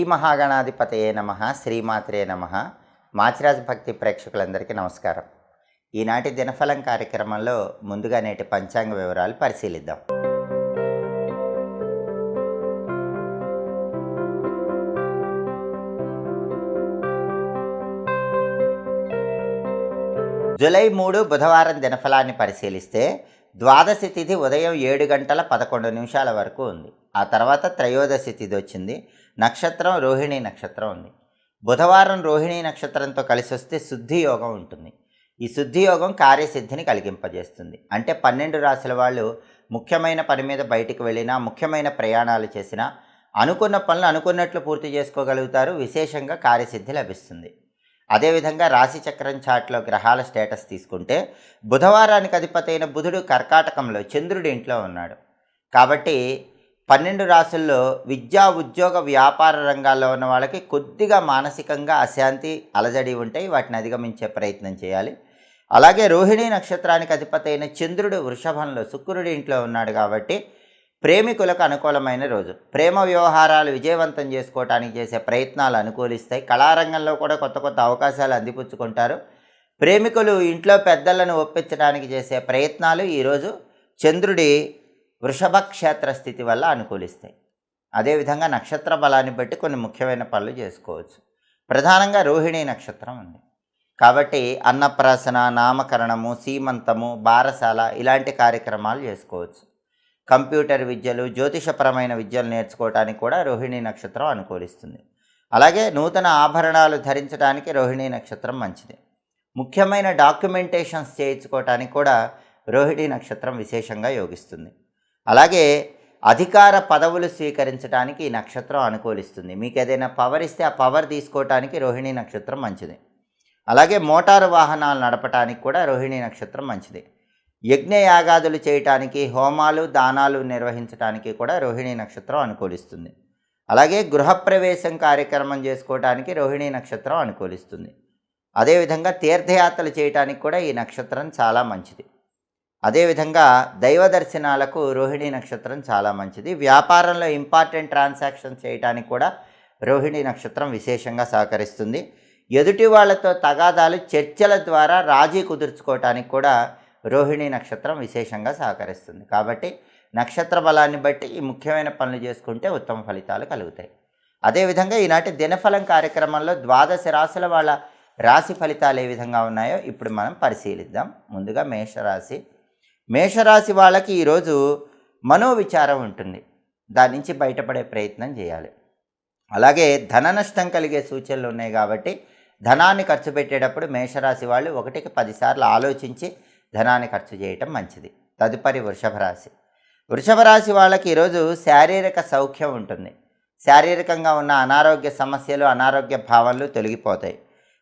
శ్రీ మహాగణాధిపతయే నమ శ్రీమాత్రే నమ. మాచిరాజ్ భక్తి ప్రేక్షకులందరికీ నమస్కారం. ఈనాటి దినఫలం కార్యక్రమంలో ముందుగా నేటి పంచాంగ వివరాలు పరిశీలిద్దాం. జూలై మూడు బుధవారం దినఫలాన్ని పరిశీలిస్తే ద్వాదశి తిథి ఉదయం ఏడు గంటల పదకొండు నిమిషాల వరకు ఉంది. ఆ తర్వాత త్రయోదశి తిథి వచ్చింది. నక్షత్రం రోహిణి నక్షత్రం ఉంది. బుధవారం రోహిణి నక్షత్రంతో కలిసి వస్తే శుద్ధి యోగం ఉంటుంది. ఈ శుద్ధి యోగం కార్యసిద్ధిని కలిగింపజేస్తుంది. అంటే పన్నెండు రాశుల వాళ్ళు ముఖ్యమైన పని మీద బయటికి వెళ్ళినా ముఖ్యమైన ప్రయాణాలు చేసినా అనుకున్న పనులు అనుకున్నట్లు పూర్తి చేసుకోగలుగుతారు. విశేషంగా కార్యసిద్ధి లభిస్తుంది. అదేవిధంగా రాశి చక్రం చాట్లో గ్రహాల స్టేటస్ తీసుకుంటే బుధవారానికి అధిపతి అయిన బుధుడు కర్కాటకంలో చంద్రుడి ఇంట్లో ఉన్నాడు. కాబట్టి పన్నెండు రాశుల్లో విద్యా ఉద్యోగ వ్యాపార రంగాల్లో ఉన్న వాళ్ళకి కొద్దిగా మానసికంగా అశాంతి అలజడి ఉంటాయి వాటిని అధిగమించే ప్రయత్నం చేయాలి. అలాగే రోహిణి నక్షత్రానికి అధిపతి అయిన చంద్రుడు వృషభంలో శుక్రుడి ఇంట్లో ఉన్నాడు కాబట్టి ప్రేమికులకు అనుకూలమైన రోజు. ప్రేమ వ్యవహారాలు విజయవంతం చేసుకోవటానికి చేసే ప్రయత్నాలు అనుకూలిస్తాయి. కళారంగంలో కూడా కొత్త కొత్త అవకాశాలు అందిపుచ్చుకుంటారు. ప్రేమికులు ఇంట్లో పెద్దలను ఒప్పించడానికి చేసే ప్రయత్నాలు ఈరోజు చంద్రుడి వృషభ క్షేత్ర స్థితి వల్ల అనుకూలిస్తాయి అదేవిధంగా నక్షత్ర బలాన్ని బట్టి కొన్ని ముఖ్యమైన పనులు చేసుకోవచ్చు. ప్రధానంగా రోహిణి నక్షత్రం ఉంది. కాబట్టి అన్నప్రాసన నామకరణము సీమంతము బారసాల ఇలాంటి కార్యక్రమాలు చేసుకోవచ్చు. కంప్యూటర్ విద్యలు జ్యోతిషపరమైన విద్యలు నేర్చుకోవడానికి కూడా రోహిణి నక్షత్రం అనుకూలిస్తుంది. అలాగే నూతన ఆభరణాలు ధరించడానికి రోహిణి నక్షత్రం మంచిది. ముఖ్యమైన డాక్యుమెంటేషన్స్ చేయించుకోవటానికి కూడా రోహిణి నక్షత్రం విశేషంగా యోగిస్తుంది. అలాగే అధికార పదవులు స్వీకరించడానికి ఈ నక్షత్రం అనుకూలిస్తుంది. మీకు ఏదైనా పవర్ ఇస్తే ఆ పవర్ తీసుకోవటానికి రోహిణి నక్షత్రం మంచిది. అలాగే మోటారు వాహనాలు నడపటానికి కూడా రోహిణి నక్షత్రం మంచిది. యజ్ఞయాగాదులు చేయటానికి హోమాలు దానాలు నిర్వహించడానికి కూడా రోహిణి నక్షత్రం అనుకూలిస్తుంది. అలాగే గృహప్రవేశం కార్యక్రమం చేసుకోవటానికి రోహిణి నక్షత్రం అనుకూలిస్తుంది. అదేవిధంగా తీర్థయాత్రలు చేయటానికి కూడా ఈ నక్షత్రం చాలా మంచిది. అదేవిధంగా దైవ దర్శనాలకు రోహిణి నక్షత్రం చాలా మంచిది. వ్యాపారంలో ఇంపార్టెంట్ ట్రాన్సాక్షన్ చేయటానికి కూడా రోహిణి నక్షత్రం విశేషంగా సహకరిస్తుంది. ఎదుటి వాళ్ళతో తగాదాలు చర్చల ద్వారా రాజీ కుదుర్చుకోవటానికి కూడా రోహిణి నక్షత్రం విశేషంగా సహకరిస్తుంది. కాబట్టి నక్షత్ర బలాన్ని బట్టి ఈ ముఖ్యమైన పనులు చేసుకుంటే ఉత్తమ ఫలితాలు కలుగుతాయి. అదేవిధంగా ఈనాటి దినఫలం కార్యక్రమంలో ద్వాదశ రాశుల వాళ్ళ రాశి ఫలితాలు ఏ విధంగా ఉన్నాయో ఇప్పుడు మనం పరిశీలిద్దాం. ముందుగా మేషరాశి మేషరాశి వాళ్ళకి ఈరోజు మనోవిచారం ఉంటుంది. దాని నుంచి బయటపడే ప్రయత్నం చేయాలి. అలాగే ధన నష్టం కలిగే సూచనలు ఉన్నాయి కాబట్టి ధనాన్ని ఖర్చు పెట్టేటప్పుడు మేషరాశి వాళ్ళు ఒకటికి పదిసార్లు ఆలోచించి ధనాన్ని ఖర్చు చేయటం మంచిది. తదుపరి వృషభ రాశి. వృషభ రాశి వాళ్ళకి ఈరోజు శారీరక సౌఖ్యం ఉంటుంది. శారీరకంగా ఉన్న అనారోగ్య సమస్యలు అనారోగ్య భావనలు తొలగిపోతాయి.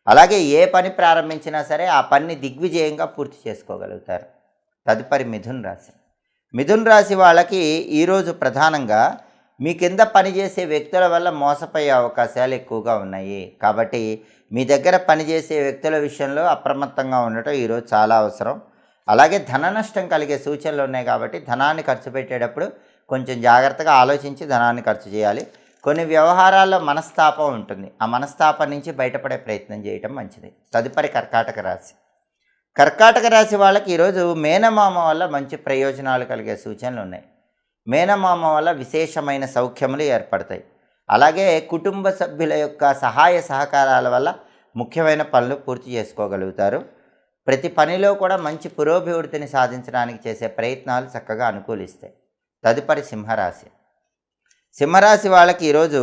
అలాగే ఏ పని ప్రారంభించినా సరే ఆ పనిని దిగ్విజయంగా పూర్తి చేసుకోగలుగుతారు. తదుపరి మిథున్ రాశి. మిథున్ రాశి వాళ్ళకి ఈరోజు ప్రధానంగా మీ కింద పనిచేసే వ్యక్తుల వల్ల మోసపోయే అవకాశాలు ఎక్కువగా ఉన్నాయి. కాబట్టి మీ దగ్గర పనిచేసే వ్యక్తుల విషయంలో అప్రమత్తంగా ఉండటం ఈరోజు చాలా అవసరం. అలాగే ధన నష్టం కలిగే సూచనలు ఉన్నాయి కాబట్టి ధనాన్ని ఖర్చు పెట్టేటప్పుడు కొంచెం జాగ్రత్తగా ఆలోచించి ధనాన్ని ఖర్చు చేయాలి. కొన్ని వ్యవహారాల్లో మనస్తాపం ఉంటుంది. ఆ మనస్తాపం నుంచి బయటపడే ప్రయత్నం చేయటం మంచిది. తదుపరి కర్కాటక రాశి. కర్కాటక రాశి వాళ్ళకి ఈరోజు మేనమామ వల్ల మంచి ప్రయోజనాలు కలిగే సూచనలు ఉన్నాయి. మేనమామ వల్ల విశేషమైన సౌఖ్యములు ఏర్పడతాయి. అలాగే కుటుంబ సభ్యుల యొక్క సహాయ సహకారాల వల్ల ముఖ్యమైన పనులు పూర్తి చేసుకోగలుగుతారు. ప్రతి పనిలో కూడా మంచి పురోభివృద్ధిని సాధించడానికి చేసే ప్రయత్నాలు చక్కగా అనుకూలిస్తాయి. తదుపరి సింహరాశి. సింహరాశి వాళ్ళకి ఈరోజు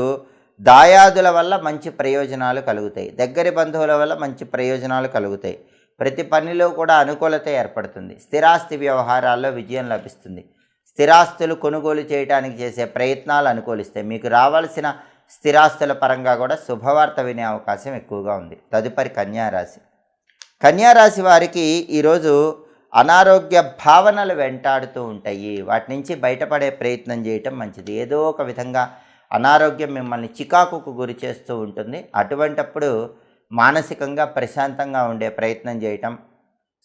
దాయాదుల వల్ల మంచి ప్రయోజనాలు కలుగుతాయి. దగ్గరి బంధువుల వల్ల మంచి ప్రయోజనాలు కలుగుతాయి. ప్రతి పనిలో కూడా అనుకూలత ఏర్పడుతుంది. స్థిరాస్తి వ్యవహారాల్లో విజయం లభిస్తుంది. స్థిరాస్తులు కొనుగోలు చేయడానికి చేసే ప్రయత్నాలు అనుకూలిస్తాయి. మీకు రావాల్సిన స్థిరాస్తుల పరంగా కూడా శుభవార్త వినే అవకాశం ఎక్కువగా ఉంది. తదుపరి కన్యారాశి. కన్యారాశి వారికి ఈరోజు అనారోగ్య భావనలు వెంటాడుతూ ఉంటాయి. వాటి నుంచి బయటపడే ప్రయత్నం చేయటం మంచిది. ఏదో ఒక విధంగా అనారోగ్యం మిమ్మల్ని చికాకుకు గురి చేస్తూ ఉంటుంది. అటువంటప్పుడు మానసికంగా ప్రశాంతంగా ఉండే ప్రయత్నం చేయటం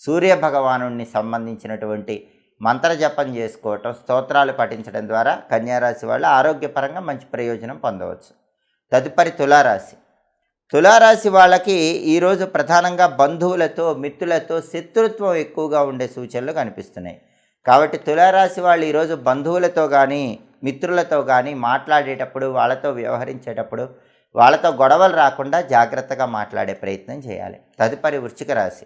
సూర్య భగవానుడిని సంబంధించినటువంటి మంత్రజపం చేసుకోవటం స్తోత్రాలు పఠించడం ద్వారా కన్యారాశి వాళ్ళు ఆరోగ్యపరంగా మంచి ప్రయోజనం పొందవచ్చు. తదుపరి తులారాశి. తులారాశి వాళ్ళకి ఈరోజు ప్రధానంగా బంధువులతో మిత్రులతో శత్రుత్వం ఎక్కువగా ఉండే సూచనలు కనిపిస్తున్నాయి. కాబట్టి తులారాశి వాళ్ళు ఈరోజు బంధువులతో కానీ మిత్రులతో కానీ మాట్లాడేటప్పుడు వాళ్ళతో వ్యవహరించేటప్పుడు వాళ్ళతో గొడవలు రాకుండా జాగ్రత్తగా మాట్లాడే ప్రయత్నం చేయాలి. తదుపరి వృశ్చిక రాశి.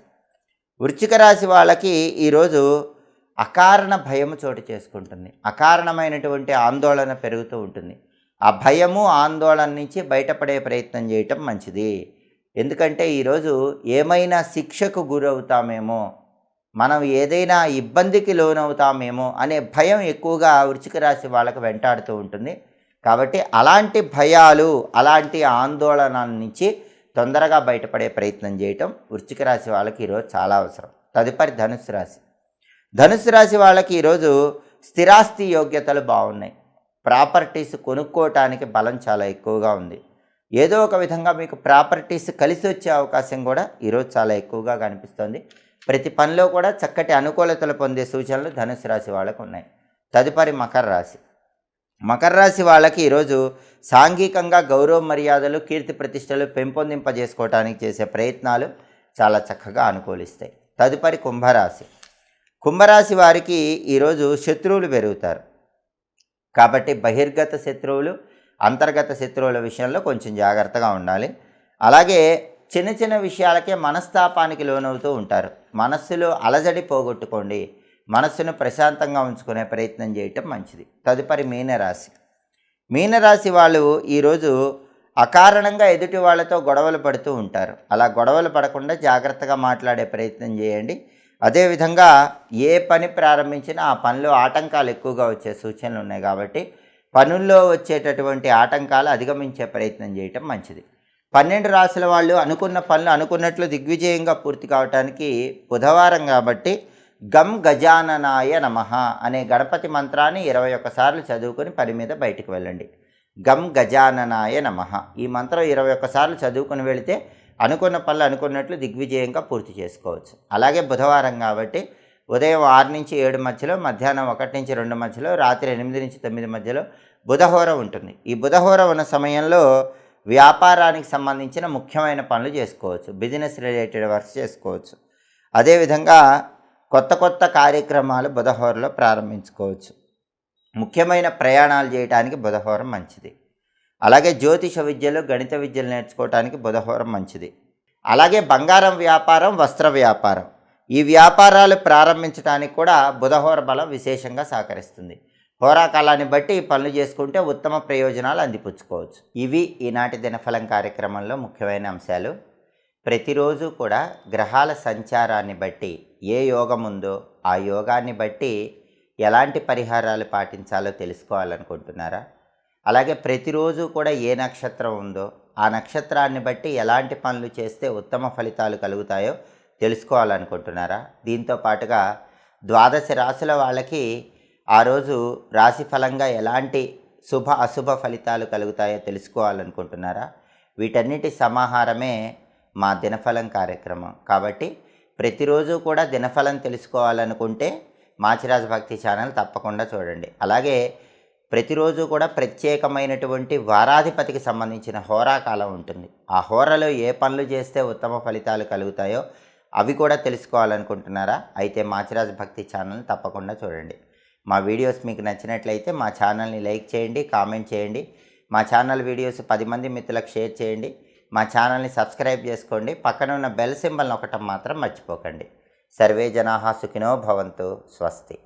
వృశ్చిక రాశి వాళ్ళకి ఈరోజు అకారణ భయం చోటు చేసుకుంటుంది. అకారణమైనటువంటి ఆందోళన పెరుగుతూ ఉంటుంది. ఆ భయము ఆందోళన నుంచి బయటపడే ప్రయత్నం చేయటం మంచిది. ఎందుకంటే ఈరోజు ఏమైనా శిక్షకు గురవుతామేమో మనం ఏదైనా ఇబ్బందికి లోనవుతామేమో అనే భయం ఎక్కువగా వృచ్చిక రాశి వాళ్ళకు వెంటాడుతూ ఉంటుంది. కాబట్టి అలాంటి భయాలు అలాంటి ఆందోళన నుంచి తొందరగా బయటపడే ప్రయత్నం చేయటం వృశ్చిక రాశి వాళ్ళకి ఈరోజు చాలా అవసరం. తదుపరి ధనుసు రాశి. ధనుసు రాశి వాళ్ళకి ఈరోజు స్థిరాస్తి యోగ్యతలు బాగున్నాయి. ప్రాపర్టీస్ కొనుక్కోవటానికి బలం చాలా ఎక్కువగా ఉంది. ఏదో ఒక విధంగా మీకు ప్రాపర్టీస్ కలిసి వచ్చే అవకాశం కూడా ఈరోజు చాలా ఎక్కువగా కనిపిస్తుంది. ప్రతి పనిలో కూడా చక్కటి అనుకూలతలు పొందే సూచనలు ధనుసు రాశి వాళ్ళకు ఉన్నాయి. తదుపరి మకర రాశి. మకర రాశి వాళ్ళకి ఈరోజు సాంఘికంగా గౌరవ మర్యాదలు కీర్తి ప్రతిష్టలు పెంపొందింపజేసుకోవటానికి చేసే ప్రయత్నాలు చాలా చక్కగా అనుకూలిస్తాయి. తదుపరి కుంభరాశి. కుంభరాశి వారికి ఈరోజు శత్రువులు పెరుగుతారు. కాబట్టి బహిర్గత శత్రువులు అంతర్గత శత్రువుల విషయంలో కొంచెం జాగ్రత్తగా ఉండాలి. అలాగే చిన్న చిన్న విషయాలకే మనస్తాపానికి లోనవుతూ ఉంటారు. మనస్సులో అలజడి పోగొట్టుకోండి. మనస్సును ప్రశాంతంగా ఉంచుకునే ప్రయత్నం చేయటం మంచిది. తదుపరి మీనరాశి. మీనరాశి వాళ్ళు ఈరోజు అకారణంగా ఎదుటి వాళ్ళతో గొడవలు పడుతూ ఉంటారు. అలా గొడవలు పడకుండా జాగ్రత్తగా మాట్లాడే ప్రయత్నం చేయండి. అదేవిధంగా ఏ పని ప్రారంభించినా ఆ పనిలో ఆటంకాలు ఎక్కువగా వచ్చే సూచనలు ఉన్నాయి కాబట్టి పనుల్లో వచ్చేటటువంటి ఆటంకాలు అధిగమించే ప్రయత్నం చేయటం మంచిది. పన్నెండు రాసుల వాళ్ళు అనుకున్న పనులు అనుకున్నట్లు దిగ్విజయంగా పూర్తి కావటానికి బుధవారం కాబట్టి గం గజాననాయ నమ అనే గణపతి మంత్రాన్ని ఇరవై ఒక్కసార్లు చదువుకొని పని మీద బయటికి వెళ్ళండి. గం గజాననాయ నమ. ఈ మంత్రం ఇరవై ఒక్కసార్లు చదువుకుని వెళితే అనుకున్న పనులు అనుకున్నట్లు దిగ్విజయంగా పూర్తి చేసుకోవచ్చు. అలాగే బుధవారం కాబట్టి ఉదయం ఆరు నుంచి ఏడు మధ్యలో మధ్యాహ్నం ఒకటి నుంచి రెండు మధ్యలో రాత్రి ఎనిమిది నుంచి తొమ్మిది మధ్యలో బుధహోర ఉంటుంది. ఈ బుధహోర ఉన్న సమయంలో వ్యాపారానికి సంబంధించిన ముఖ్యమైన పనులు చేసుకోవచ్చు. బిజినెస్ రిలేటెడ్ వర్క్స్ చేసుకోవచ్చు. అదేవిధంగా కొత్త కొత్త కార్యక్రమాలు బుధహోరలో ప్రారంభించుకోవచ్చు. ముఖ్యమైన ప్రయాణాలు చేయడానికి బుధహోరం మంచిది. అలాగే జ్యోతిష విద్యలు గణిత విద్యలు నేర్చుకోవడానికి బుధహోరం మంచిది. అలాగే బంగారం వ్యాపారం వస్త్ర వ్యాపారం. ఈ వ్యాపారాలు ప్రారంభించడానికి కూడా బుధహోర బలం విశేషంగా సహకరిస్తుంది. హోరాకాలాన్ని బట్టి ఈ పనులు చేసుకుంటే ఉత్తమ ప్రయోజనాలు అందిపుచ్చుకోవచ్చు. ఇవి ఈనాటి దినఫలం కార్యక్రమంలో ముఖ్యమైన అంశాలు. ప్రతిరోజు కూడా గ్రహాల సంచారాన్ని బట్టి ఏ యోగం ఉందో ఆ యోగాన్ని బట్టి ఎలాంటి పరిహారాలు పాటించాలో తెలుసుకోవాలనుకుంటున్నారా? అలాగే ప్రతిరోజు కూడా ఏ నక్షత్రం ఉందో ఆ నక్షత్రాన్ని బట్టి ఎలాంటి పనులు చేస్తే ఉత్తమ ఫలితాలు కలుగుతాయో తెలుసుకోవాలనుకుంటున్నారా? దీంతో పాటుగా ద్వాదశ రాశుల వాళ్ళకి ఆ రోజు రాశి ఫలంగా ఎలాంటి శుభ అశుభ ఫలితాలు కలుగుతాయో తెలుసుకోవాలనుకుంటున్నారా? వీటన్నిటి సమాహారమే మా దినఫలం కార్యక్రమం. కాబట్టి ప్రతిరోజు కూడా దినఫలం తెలుసుకోవాలనుకుంటే మాచిరాజు భక్తి ఛానల్ తప్పకుండా చూడండి. అలాగే ప్రతిరోజు కూడా ప్రత్యేకమైనటువంటి వారాధిపతికి సంబంధించిన హోరాకాలం ఉంటుంది. ఆ హోరాలో ఏ పనులు చేస్తే ఉత్తమ ఫలితాలు కలుగుతాయో అవి కూడా తెలుసుకోవాలనుకుంటున్నారా? అయితే మాచిరాజ్ భక్తి ఛానల్ తప్పకుండా చూడండి. మా వీడియోస్ మీకు నచ్చినట్లయితే మా ఛానల్ని లైక్ చేయండి కామెంట్ చేయండి. మా ఛానల్ వీడియోస్ పది మంది మిత్రులకు షేర్ చేయండి. మా ఛానల్ని సబ్స్క్రైబ్ చేసుకోండి. పక్కన ఉన్న బెల్ సింబల్ నొక్కటం మాత్రం మర్చిపోకండి. సర్వే జనాహా సుఖినో భవంతు. స్వస్తి.